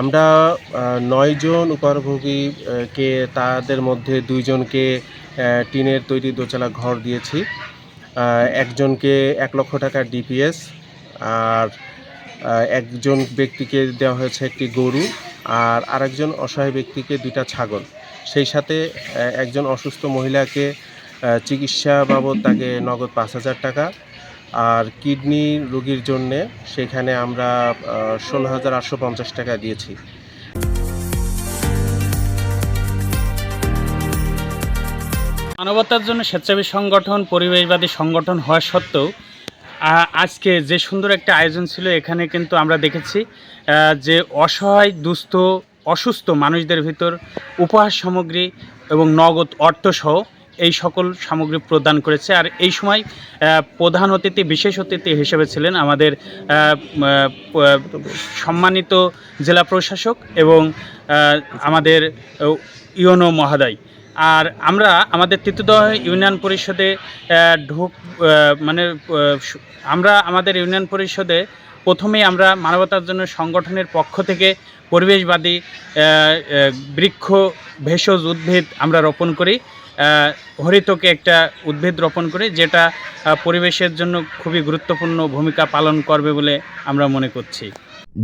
আমরা নয়জন উপহারভোগী কে তাদের মধ্যে দুইজনকে টিনের তৈরি দোতলা ঘর দিয়েছি। একজনকে এক লক্ষ টাকার ডিপিএস আর একজন ব্যক্তিকে দেওয়া হয়েছে একটি গরু আর আরেকজন অসহায় ব্যক্তিকে দুইটা ছাগল। সেই সাথে একজন অসুস্থ মহিলাকে চিকিৎসা বাবদ তাকে নগদ পাঁচ হাজার টাকা আর কিডনি রোগীর জন্যে সেখানে আমরা ষোলো হাজার আটশো পঞ্চাশ টাকা দিয়েছি। মানবতার জন্য স্বেচ্ছাসেবী সংগঠন, পরিবেশবাদী সংগঠন হওয়া সত্ত্বেও আজকে যে সুন্দর একটা আয়োজন ছিল, এখানে কিন্তু আমরা দেখেছি যে অসহায়, দুস্থ, অসুস্থ মানুষদের ভিতর উপহার সামগ্রী এবং নগদ অর্থসহ এই সকল সামগ্রী প্রদান করেছে। আর এই সময় প্রধান অতিথি, বিশেষ অতিথি হিসেবে ছিলেন আমাদের সম্মানিত জেলা প্রশাসক এবং আমাদের ইউনো মহাদয়। আর আমরা আমাদের তিতুদহ ইউনিয়ন পরিষদে ঢোক মানে আমরা আমাদের ইউনিয়ন পরিষদে প্রথমেই আমরা মানবতার জন্য সংগঠনের পক্ষ থেকে পরিবেশবাদী বৃক্ষ ভেষজ উদ্ভিদ আমরা রোপণ করি। হরিতকে একটা উদ্ভিদ রোপণ করে যেটা পরিবেশের জন্য খুবই গুরুত্বপূর্ণ ভূমিকা পালন করবে বলে আমরা মনে করছি।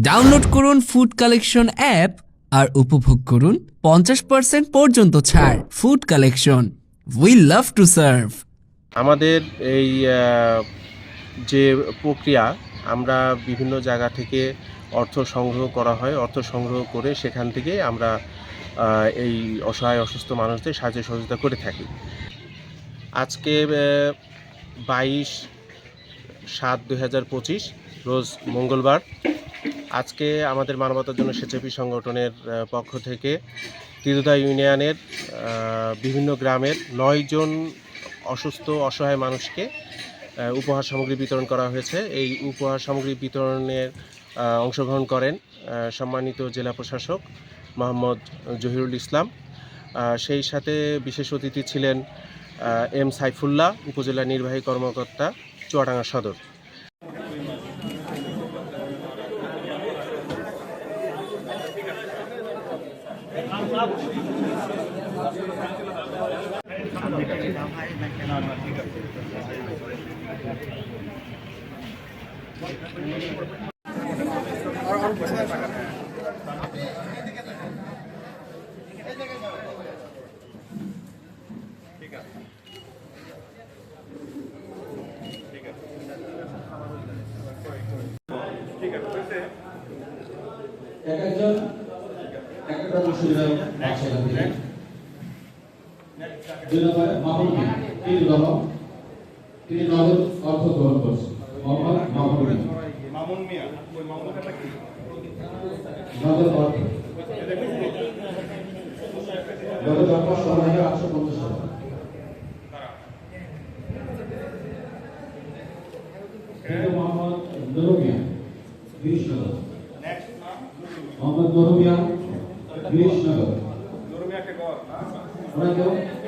ডাউনলোড করুন ফুড কালেকশন অ্যাপ আর উপভোগ করুন পঞ্চাশ পার্সেন্ট পর্যন্ত ছাড় food collection we love to serve আমাদের এই যে প্রক্রিয়া আমরা বিভিন্ন জায়গা থেকে অর্থ সংগ্রহ করা হয়, অর্থ সংগ্রহ করে সেখান থেকে আমরা এই অসহায় অসুস্থ মানুষদের সাহায্য সহযোগিতা করে থাকি। আজকে বাইশ সাত দুই রোজ মঙ্গলবার, আজকে আমাদের মানবতার জন্য স্বেচ্ছাসেবী সংগঠনের পক্ষ থেকে তিরুদা ইউনিয়নের বিভিন্ন গ্রামের নয়জন অসুস্থ, অসহায় মানুষকে উপহার সামগ্রী বিতরণ করা হয়েছে। এই উপহার সামগ্রী বিতরণের অংশগ্রহণ করেন সম্মানিত জেলা প্রশাসক মোহাম্মদ জহিরুল ইসলাম। সেই সাথে বিশেষ অতিথি ছিলেন এম সাইফুল্লাহ, উপজেলা নির্বাহী কর্মকর্তা, চুয়াডাঙ্গা সদর। এক একজন এক একটা সুবিধা একসাথে দিলেন দুই নম্বরে মিয়া তিনি দল তিনি নগদ অর্থ গ্রহণ করছেন। মোহাম্মদ মিয়া মামুন মিয়া ওই মামুন একটা কি? নগদ অর্থ। নগদ অর্থ ষোলো হাজার আটশো পঞ্চাশ টাকা কিন্তু মোহাম্মদ নুরু মিয়া। वीश नगर मोहम्मद नोरबिया वीश नगर नोरबिया के गौर ना